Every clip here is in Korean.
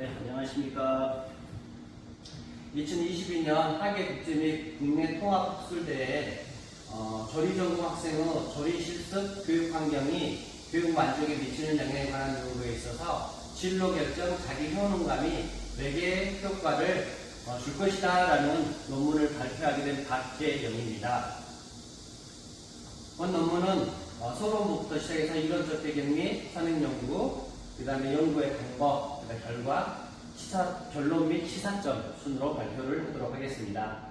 네, 안녕하십니까. 2022년 하계국제 및 국내 통합 학술대회 어, 조리 전공 학생의 조리 실습 교육 환경이 교육 만족에 미치는 영향에 관한 연구에 있어서 진로 결정 자기 효능감이 외계 효과를 어, 줄 것이다라는 논문을 발표하게 된 박재영입니다. 본 논문은 어, 소론부터 시작해서 이론적 배경 및 선행 연구, 그 다음에 연구의 방법, 그다음에 결과, 시사, 결론 및 시사점 순으로 발표를 하도록 하겠습니다.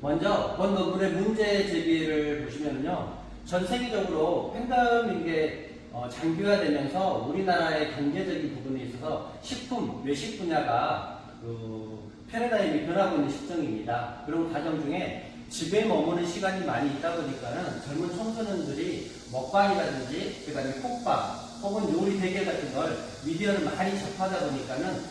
먼저 본 논문의 문제 제기를 보시면요, 전 세계적으로 팬덤인 게 어, 장기화되면서 우리나라의 경제적인 부분에 있어서 식품, 외식 분야가 그 패러다임이 변하고 있는 시점입니다. 그런 과정 중에 집에 머무는 시간이 많이 있다 보니까는 젊은 청소년들이 먹방이라든지 그다음에 콕밥 혹은 요리 대결 같은 걸 미디어를 많이 접하다 보니까는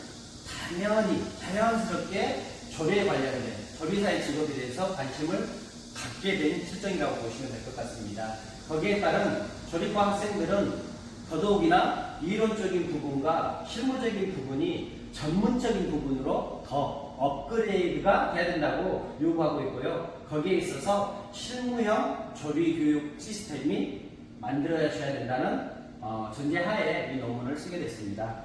당연히 자연스럽게 조리에 관련된 조리사의 직업에 대해서 관심을 갖게 된 실정이라고 보시면 될 것 같습니다. 거기에 따른 조리과 학생들은 더더욱이나 이론적인 부분과 실무적인 부분이 전문적인 부분으로 더 업그레이드가 돼야 된다고 요구하고 있고요. 거기에 있어서 실무형 조리 교육 시스템이 만들어져야 된다는 어, 전제하에 이 논문을 쓰게 됐습니다.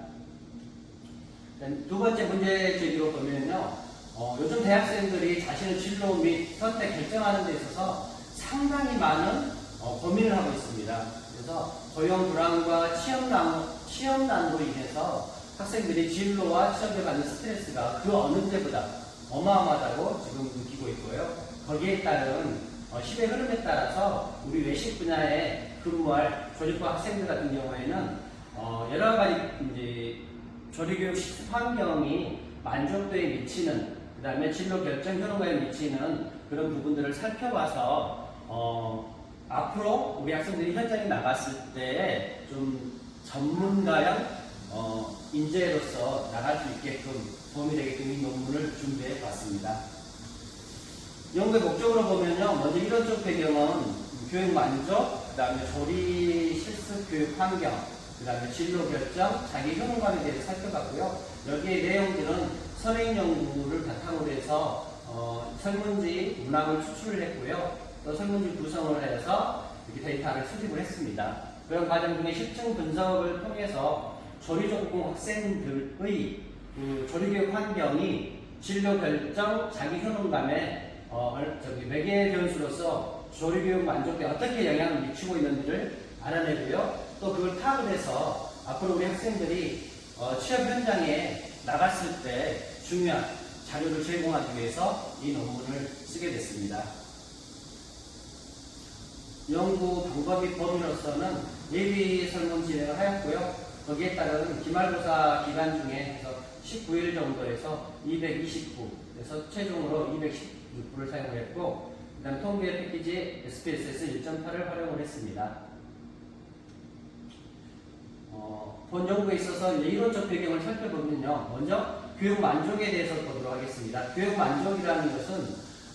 두 번째 문제 제기로 보면요. 어, 요즘 대학생들이 자신의 진로 및 선택 결정하는 데 있어서 상당히 많은 어, 고민을 하고 있습니다. 그래서 고용 불안과 취업난, 취업난으로 인해서 학생들이 진로와 취업에 받는 스트레스가 그 어느 때보다 어마어마하다고 지금 느끼고 있고요. 거기에 따른 어, 시대 흐름에 따라서 우리 외식 분야에 근무할 조리과 학생들 같은 경우에는 어, 여러 가지 이제 조리교육 실습 환경이 만족도에 미치는 그 다음에 진로 결정 효능에 미치는 그런 부분들을 살펴봐서 어, 앞으로 우리 학생들이 현장에 나갔을 때 좀 전문가형 어, 인재로서 나갈 수 있게끔 도움이 되게끔 이 논문을 준비해 봤습니다. 연구의 목적으로 보면요. 먼저 이론적 배경은 교육 만족, 그 다음에 조리 실습 교육 환경, 그 다음에 진로 결정, 자기 효능감에 대해서 살펴봤고요. 여기에 내용들은 선행 연구를 바탕으로 해서 어, 설문지 문항을 추출을 했고요. 또 설문지 구성을 해서 이렇게 데이터를 수집을 했습니다. 그런 과정 중에 실증 분석을 통해서 조리 전공 학생들의 그 조리교육 환경이 진로 결정, 자기 효능감에 어, 저기 매개 변수로서 조리교육 만족도에 어떻게 영향을 미치고 있는지를 알아내고요. 또 그걸 파악을 해서 앞으로 우리 학생들이 어, 취업 현장에 나갔을 때 중요한 자료를 제공하기 위해서 이 논문을 쓰게 됐습니다. 연구 방법 및 범위로서는 예비 설문 진행을 하였고요. 거기에 따른 기말고사 기간 중에 해서 19일 정도에서 229, 그래서 최종으로 216부를 사용을 했고, 그 다음 통계 패키지 SPSS 1.8을 활용을 했습니다. 어, 본 연구에 있어서 이론적 배경을 살펴보면요. 먼저 교육 만족에 대해서 보도록 하겠습니다. 교육 만족이라는 것은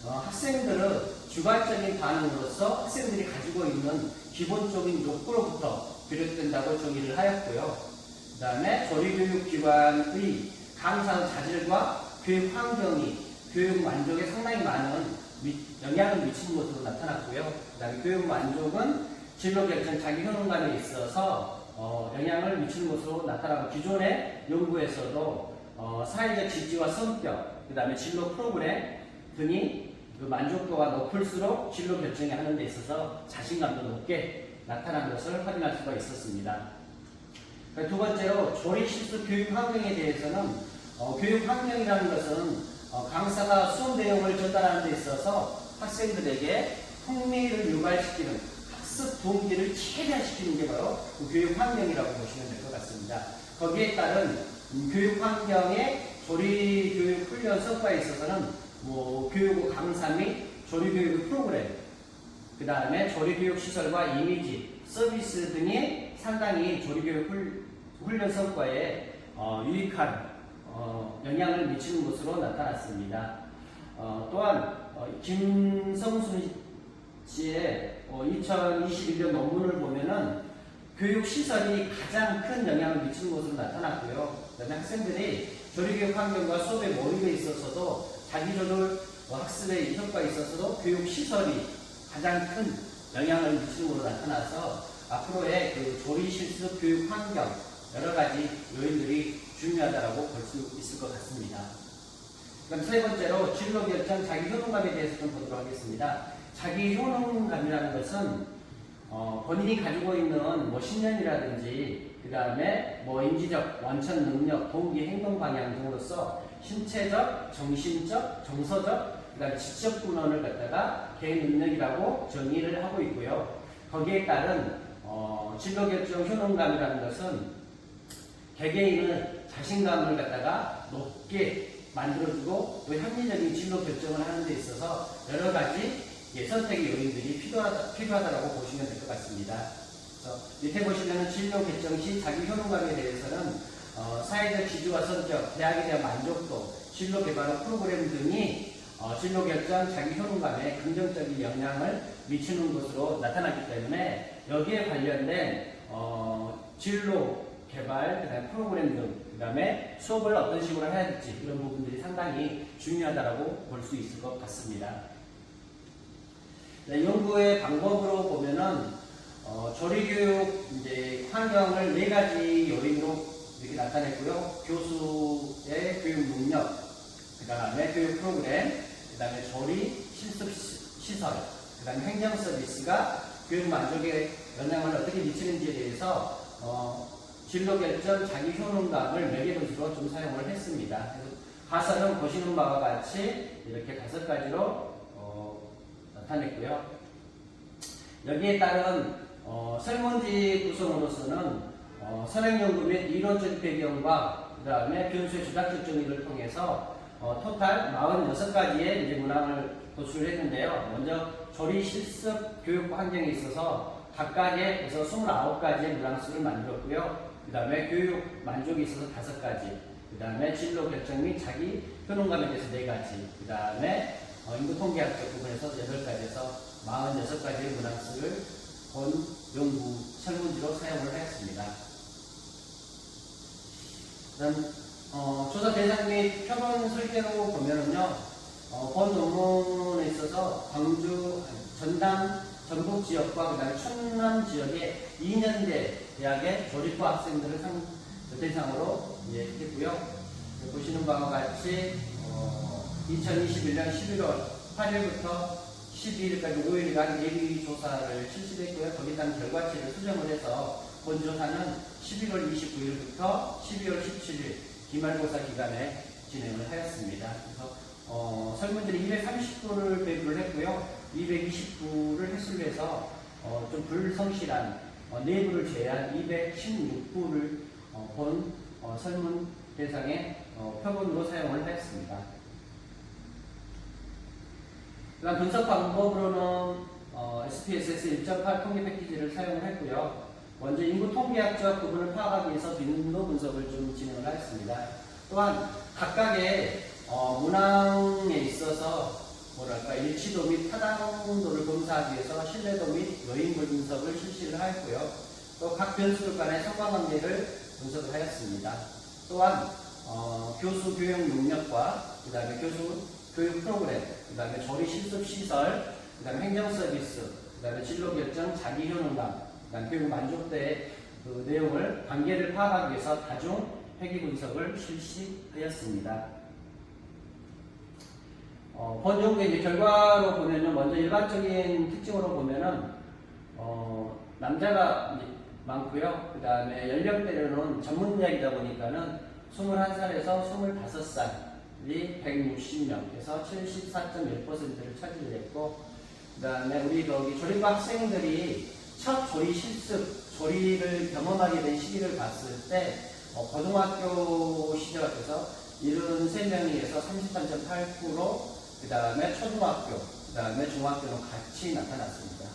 어, 학생들의 주관적인 반응으로서 학생들이 가지고 있는 기본적인 욕구로부터 비롯된다고 정의를 하였고요. 그 다음에 조리교육기관의 강사 자질과 교육 환경이 교육 만족에 상당히 많은 미- 영향을 미치는 것으로 나타났고요. 그 다음에 교육 만족은 진로 결정 자기 효능감에 있어서 어, 영향을 미치는 것으로 나타나고 기존의 연구에서도 어, 사회적 지지와 성격, 그 다음에 진로 프로그램 등이 그 만족도가 높을수록 진로 결정에 하는 데 있어서 자신감도 높게 나타난 것을 확인할 수가 있었습니다. 두 번째로 조리 실습 교육 환경에 대해서는 어, 교육 환경이라는 것은 어, 강사가 수업 내용을 전달하는 데 있어서 학생들에게 흥미를 유발시키는 학습 동기를 최대화시키는 게 바로 그 교육 환경이라고 보시면 될 것 같습니다. 거기에 따른 음, 교육 환경의 조리 교육 훈련 성과에 있어서는 뭐 교육 강사 및 조리 교육 프로그램, 그 다음에 조리 교육 시설과 이미지, 서비스 등이 상당히 조리 교육 훌- 훈련 성과에 어, 유익한 어, 영향을 미치는 것으로 나타났습니다. 어, 또한 어, 김성순 씨의 2021년 논문을 보면은 교육 시설이 가장 큰 영향을 미치는 것으로 나타났고요. 그다음에 학생들이 조리교육 환경과 수업에 몰입에 있어서도 자기조절 어, 학습에 효과가 있어서도 교육 시설이 가장 큰 영향을 미치는 걸로 나타나서 앞으로의 그 조리 실습 교육 환경 여러 가지 요인들이 중요하다고 볼 수 있을 것 같습니다. 그럼 세 번째로 진로 결정 자기 효능감에 대해서 좀 보도록 하겠습니다. 자기 효능감이라는 것은 어, 본인이 가지고 있는 뭐 신념이라든지 그 다음에 뭐 인지적 원천 능력, 동기, 행동 방향 등으로서 신체적, 정신적, 정서적, 그 다음에 지적 분원을 갖다가 개인 능력이라고 정의를 하고 있고요. 거기에 따른 어, 진로 결정 효능감이라는 것은 개개인은 자신감을 갖다가 높게 만들어주고 또 합리적인 진로 결정을 하는 데 있어서 여러 가지 예, 선택의 요인들이 필요하다, 필요하다고 보시면 될 것 같습니다. 그래서 밑에 보시면 진로 결정 시 자기 효능감에 대해서는 어, 사회적 지지와 성격, 대학에 대한 만족도, 진로 개발 프로그램 등이 어, 진로 결정 자기 효능감에 긍정적인 영향을 미치는 것으로 나타났기 때문에 여기에 관련된 어, 진로 개발, 그다음에 프로그램 등, 그 다음에 수업을 어떤 식으로 해야 될지 이런 부분들이 상당히 중요하다고 볼 수 있을 것 같습니다. 네, 연구의 방법으로 보면은 어, 조리교육 이제 환경을 네 가지 요인으로 이렇게 나타냈고요. 교수의 교육 능력, 그 다음에 교육 프로그램, 그 다음에 조리 실습 시- 시설, 그 다음에 행정 서비스가 교육 만족에 영향을 어떻게 미치는지에 대해서 어, 진로 결정 자기 효능감을 분수로 좀 사용을 했습니다. 가설은 보시는 바와 같이 이렇게 다섯 가지로 어, 나타냈고요. 여기에 따른 어, 설문지 구성으로서는 어, 선행연구 및 이론적 배경과 그 다음에 변수의 조작적 정의를 통해서 어, 토탈 46가지의 이제 문항을 도출을 했는데요. 먼저 조리 실습 교육 환경에 있어서 각각의 그래서 29가지의 문항수를 만들었고요. 그 다음에 교육 만족에 있어서 5가지, 그 다음에 진로 결정 및 자기 효능감에 대해서 4가지, 그 다음에 어, 인구 통계학적 부분에서 8가지에서 46가지의 문항수를 본 연구 설문지로 사용을 하였습니다. 그다음 어, 조사 대상 및 표본 설계로 보면은요, 어, 본 논문에 있어서 광주, 전남, 전북 지역과 그다음에 충남 지역의 2년대 대학의 조리과 학생들을 상, 대상으로 예, 했고요. 보시는 바와 같이 어, 2021년 11월 8일부터 12일까지 5일간 예비 조사를 실시했고요. 거기에 결과치를 수정을 해서 본 조사는 11월 29일부터 12월 17일 기말고사 기간에 진행을 하였습니다. 그래서 어, 설문들이 230분을 배부를 했고요. 229를 횟수로 해서 어, 좀 불성실한 어, 내부를 제외한 216부를 어, 본 어, 설문 대상의 어, 표본으로 사용을 하였습니다. 그다음 분석 방법으로는 어, SPSS 1.8 통계 패키지를 사용을 했고요. 먼저 인구 통계학적 부분을 파악하기 위해서 빈도 분석을 좀 진행을 하였습니다. 또한 각각의 어, 문항에 있어서 뭐랄까 일치도 및 타당도를 검사하기 위해서 신뢰도 및 요인물 분석을 실시를 하였고요. 또 각 변수들 간의 상관관계를 분석을 하였습니다. 또한 어, 교수 교육 능력과 그 다음에 교수 교육 프로그램, 그 다음에 조리 실습 시설, 그 다음에 행정 서비스, 그 다음에 진로 결정 자기 효능감, 그 다음에 교육 만족도의 그 내용을 관계를 파악하기 위해서 다중 회귀 분석을 실시하였습니다. 어, 본 연구의 이제 결과로 보면은 먼저 일반적인 특징으로 보면은 어, 남자가 많고요. 그 다음에 연령대로는 전문 이야기다 보니까는 21살에서 25살이 160명에서 74.1%를 차지를 했고, 그 다음에 우리 거기 조리과 학생들이 첫 조리 실습, 조리를 경험하게 된 시기를 봤을 때, 어, 고등학교 시절에서 73명에서 33.8%, 그 다음에 초등학교, 그 다음에 중학교는 같이 나타났습니다.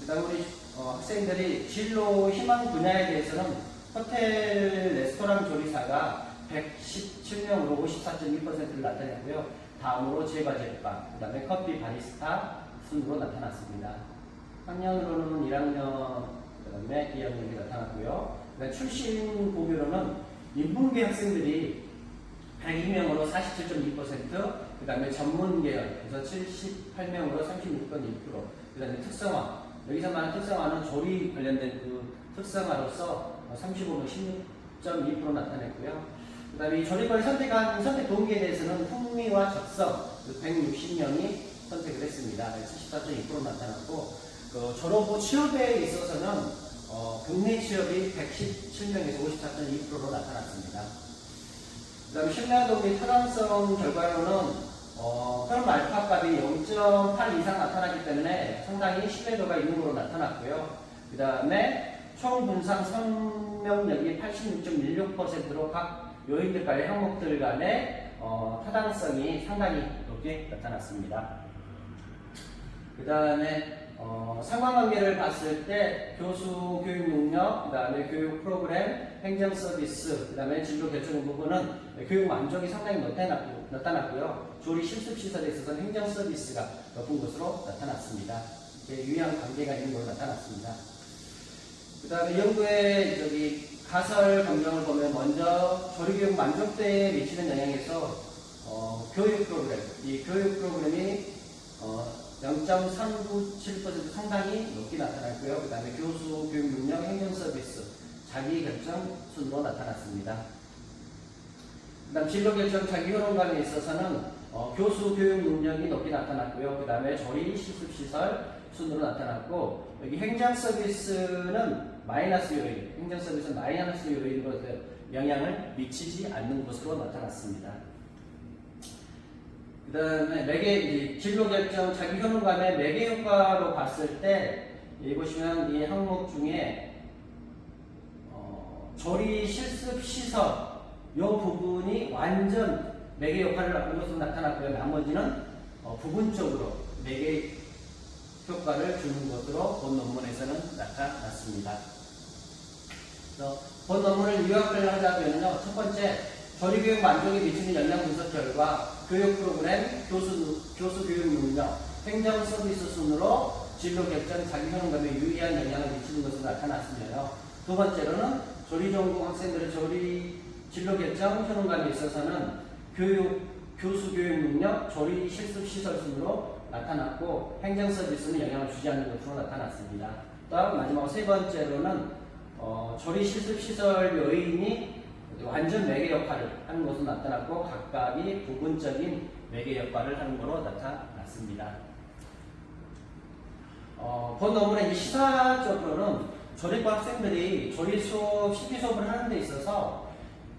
그 다음에 우리 어, 학생들이 진로 희망 분야에 대해서는 호텔 레스토랑 조리사가 117명으로 54.2%를 나타냈고요. 다음으로 제과 제빵, 그 다음에 커피 바리스타 순으로 나타났습니다. 학년으로는 1학년, 그 다음에 2학년이 나타났고요. 그다음에 출신 고교로는 인문계 학생들이 102명으로 47.2%, 그 다음에 전문 계열, 그래서 78명으로 36.1%, 그 다음에 특성화, 여기서 말하는 특성화는 조리 관련된 그 특성화로서 35명 16.2% 나타냈고요. 그 다음에 이 조리과를 선택한 선택 동기에 대해서는 흥미와 적성, 160명이 선택을 했습니다. 74.2% 나타났고, 그 졸업 후 취업에 있어서는 어, 국내 취업이 117명에서 54.2%로 나타났습니다. 그 다음에 신뢰도 및 타당성 결과로는 어, 그럼 알파 값이 0.8 이상 나타나기 때문에 상당히 신뢰도가 있는 걸로 나타났고요. 그 다음에 총 분상 설명력이 86.16%로 각 요인들 간의 항목들 간의 어, 타당성이 상당히 높게 나타났습니다. 그 다음에 어, 상관관계를 봤을 때 교수 교육 능력, 그 다음에 교육 프로그램, 행정 서비스, 그 다음에 진로 결정 부분은 교육 만족이 상당히 나타났고, 나타났고요. 조리 실습 시설에 있어서는 행정 서비스가 높은 것으로 나타났습니다. 유의한 관계가 있는 걸로 나타났습니다. 그 다음에 연구의 저기 가설 검정을 보면 먼저 조리교육 만족도에 미치는 영향에서 어, 교육 프로그램, 이 교육 프로그램이 어, 0.397% 상당히 높게 나타났고요. 그 다음에 교수 교육 능력, 행정 서비스, 자기 결정 순으로 나타났습니다. 그 다음 진로 결정 자기 효능감에 있어서는 어, 교수 교육 능력이 높게 나타났고요. 그 다음에 조리 실습 시설 순으로 나타났고 여기 행정 서비스는 마이너스 요인, 행정 서비스는 마이너스 요인으로 영향을 미치지 않는 것으로 나타났습니다. 그 다음에 매개, 진로 결정 자기 효능감의 매개 효과로 봤을 때, 여기 보시면 이 항목 중에, 어, 조리 실습 시설, 요 부분이 완전 매개 효과를 하는 것으로 나타났고요. 나머지는 어, 부분적으로 매개 효과를 주는 것으로 본 논문에서는 나타났습니다. 그래서 본 논문을 요약을 하자면요. 첫 번째, 조리교육 만족에 미치는 영향 분석 결과 교육 프로그램, 교수, 교수 교육 능력, 행정 서비스 순으로 진로 결정, 자기 효능감에 유의한 영향을 미치는 것으로 나타났으며요. 두 번째로는 조리 전공 학생들의 조리 진로 결정, 효능감에 있어서는 교육, 교수 교육 능력, 조리 실습 시설 순으로 나타났고 행정 서비스는 영향을 주지 않는 것으로 나타났습니다. 또한 마지막 세 번째로는 어, 조리 실습 시설 요인이 완전 매개 역할을 하는 것으로 나타났고 각각이 부분적인 매개 역할을 하는 것으로 나타났습니다. 어, 본 논문의 이 시사적으로는 조리과 학생들이 조리 수업, 실기 수업을 하는 데 있어서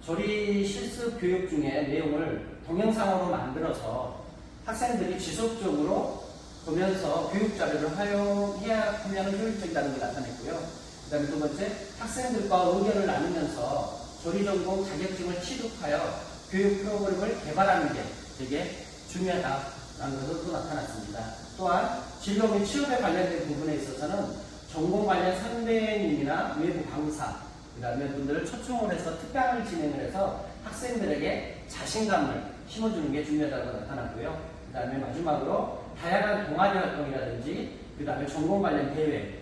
조리 실습 교육 중에 내용을 동영상으로 만들어서 학생들이 지속적으로 보면서 교육 자료를 활용해야 하면 효율적이라는 걸 나타냈고요. 그 다음에 두 번째, 학생들과 의견을 나누면서 조리 전공 자격증을 취득하여 교육 프로그램을 개발하는 게 되게 중요하다라는 것으로 또 나타났습니다. 또한 진로 및 취업에 관련된 부분에 있어서는 전공 관련 선배님이나 외부 강사, 그 다음에 분들을 초청을 해서 특강을 진행을 해서 학생들에게 자신감을 심어주는 게 중요하다고 나타났고요. 그 다음에 마지막으로 다양한 동아리 활동이라든지, 그 다음에 전공 관련 대회,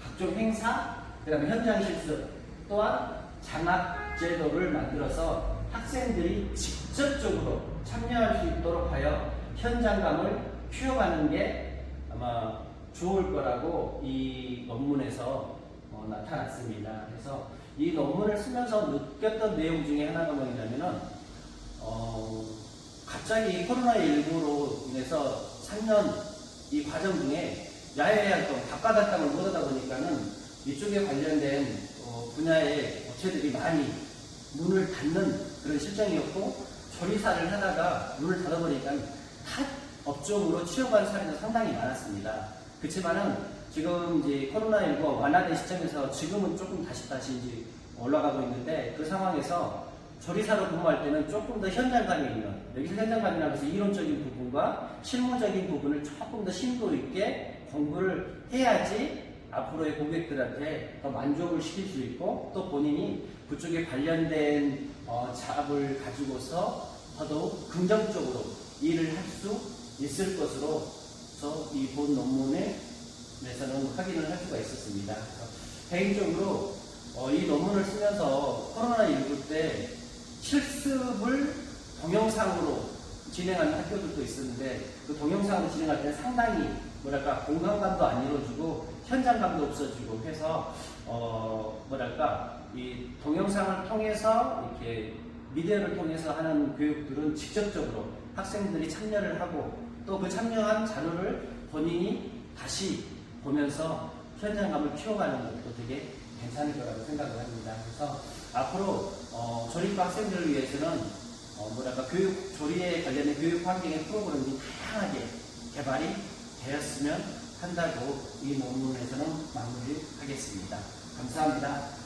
각종 행사, 그 다음에 현장 실습, 또한 장학 제도를 만들어서 학생들이 직접적으로 참여할 수 있도록 하여 현장감을 키워가는 게 아마 좋을 거라고 이 논문에서 어, 나타났습니다. 그래서 이 논문을 쓰면서 느꼈던 내용 중에 하나가 뭐냐면은 어, 갑자기 코로나19로 인해서 3년 이 과정 중에 야외 활동, 바깥 활동을 못하다 보니까는 이쪽에 관련된 어, 분야의 업체들이 많이 문을 닫는 그런 실정이었고 조리사를 하다가 문을 닫아보니까 타 업종으로 취업한 사례가 상당히 많았습니다. 그렇지만은 지금 이제 코로나19가 완화된 시점에서 지금은 조금 다시 다시 이제 올라가고 있는데 그 상황에서 조리사로 근무할 때는 조금 더 현장감이 있는 여기서 현장감이라고 해서 이론적인 부분과 실무적인 부분을 조금 더 심도 있게 공부를 해야지 앞으로의 고객들한테 더 만족을 시킬 수 있고 또 본인이 그쪽에 관련된 어, 자업을 가지고서 더더욱 긍정적으로 일을 할 수 있을 것으로 이 본 논문에 서는 확인을 할 수가 있었습니다. 개인적으로 어, 이 논문을 쓰면서 코로나19 때 실습을 동영상으로 진행하는 학교들도 있었는데 그 동영상으로 진행할 때는 상당히 뭐랄까 공간감도 안 이루어지고 현장감도 없어지고 해서 어 뭐랄까 이 동영상을 통해서 이렇게 미디어를 통해서 하는 교육들은 직접적으로 학생들이 참여를 하고 또 그 참여한 자료를 본인이 다시 보면서 현장감을 키워가는 것도 되게 괜찮을 거라고 생각을 합니다. 그래서 앞으로 어, 조립과 학생들을 위해서는 어, 뭐랄까 교육 조리에 관련된 교육 환경의 프로그램이 다양하게 개발이 되었으면 한다고 이 논문에서는 마무리하겠습니다. 감사합니다.